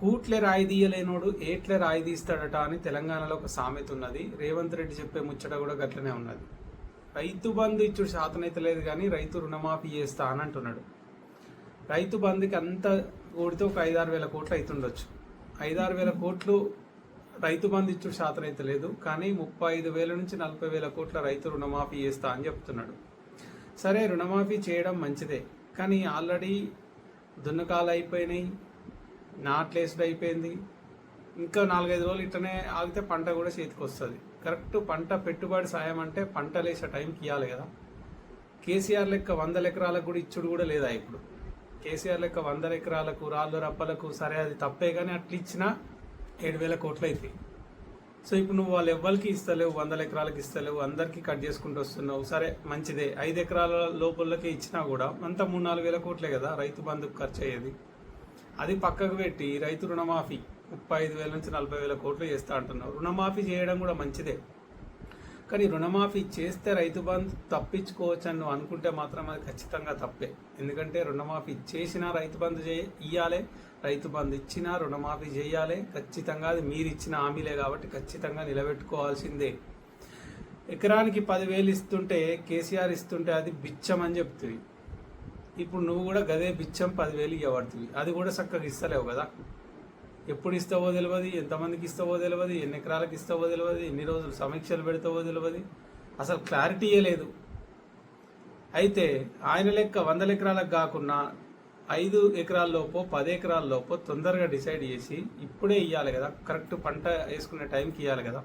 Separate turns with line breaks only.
కూట్లే రాయి తీయలేనోడు ఏట్లే రాయి తీస్తాడట అని తెలంగాణలో ఒక సామెత ఉన్నది. రేవంత్ రెడ్డి చెప్పే ముచ్చట కూడా గట్లనే ఉన్నది. రైతు బంధు ఇచ్చుడు శాతనైతే లేదు కానీ రైతు రుణమాఫీ చేస్తా అని అంటున్నాడు. రైతు బంధుకి అంత కూడితే ఒక ఐదారు వేల కోట్లు అవుతుండొచ్చు ఐదారు వేల కోట్లు రైతు బంధు ఇచ్చుడు శాతనైతే లేదు కానీ ముప్పై ఐదు వేల నుంచి నలభై వేల కోట్ల రైతు రుణమాఫీ చేస్తా అని చెప్తున్నాడు. సరే రుణమాఫీ చేయడం మంచిదే కానీ ఆల్రెడీ దున్నకాలు అయిపోయినాయి. నాట్లేసుడు అయిపోయింది. ఇంకా నాలుగైదు రోజులు ఇట్లనే ఆగితే పంట కూడా చేతికి వస్తుంది. కరెక్ట్ పంట పెట్టుబడి సాయం అంటే పంట లేసే టైంకి ఇవ్వాలి కదా. కేసీఆర్ లెక్క వందల ఎకరాలకు కూడా ఇచ్చుడు కూడా లేదా ఇప్పుడు? కేసీఆర్ లెక్క వందల ఎకరాలకు రాళ్ళు రప్పలకు సరే అది తప్పే కానీ అట్లా ఇచ్చినా ఏడు వేల కోట్లు అవుతాయి సో ఇప్పుడు నువ్వు వాళ్ళు ఎవ్వరికి ఇస్తలేవు వందల ఎకరాలకు ఇస్తలేవు అందరికీ కట్ చేసుకుంటూ వస్తున్నావు. సరే మంచిదే. ఐదు ఎకరాల లోపలకే ఇచ్చినా కూడా అంతా మూడు నాలుగు వేల కోట్లే కదా రైతు బంధుకు ఖర్చు అయ్యేది. అది పక్కకు పెట్టి రైతు రుణమాఫీ ముప్పై ఐదు వేల నుంచి నలభై వేల కోట్లు చేస్తా అంటున్నారు. రుణమాఫీ చేయడం కూడా మంచిదే. కానీ రుణమాఫీ చేస్తే రైతు బంధు తప్పించుకోవచ్చు అని నువ్వు అనుకుంటే మాత్రం అది ఖచ్చితంగా తప్పే. ఎందుకంటే రుణమాఫీ చేసినా రైతు బంధు చేయ ఇయ్యాలి. రైతు బంధు ఇచ్చినా రుణమాఫీ చేయాలి. ఖచ్చితంగా అది మీరు ఇచ్చిన హామీలే కాబట్టి ఖచ్చితంగా నిలబెట్టుకోవాల్సిందే. ఎకరానికి పదివేలు ఇస్తుంటే కేసీఆర్ ఇస్తుంటే అది బిచ్చమని చెప్తుంది. ఇప్పుడు నువ్వు కూడా గదే బిచ్చం పదివేలు ఇవ్వబడుతుంది అది కూడా చక్కగా ఇస్తలేవు కదా? ఎప్పుడు ఇస్తావో తెలియదు ఎంతమందికి ఇస్తావో తెలియదు ఎన్ని ఎకరాలకు ఇస్తావో తెలియదు ఎన్ని రోజులు సమీక్షలు పెడతావో తెలియదు అసలు క్లారిటీయే లేదు. అయితే ఆయన లెక్క వందల ఎకరాలకు కాకుండా ఐదు ఎకరాల్లోపో పది ఎకరాల్లోపో తొందరగా డిసైడ్ చేసి ఇప్పుడే ఇవ్వాలి కదా? కరెక్ట్ పంట వేసుకునే టైంకి ఇవ్వాలి కదా?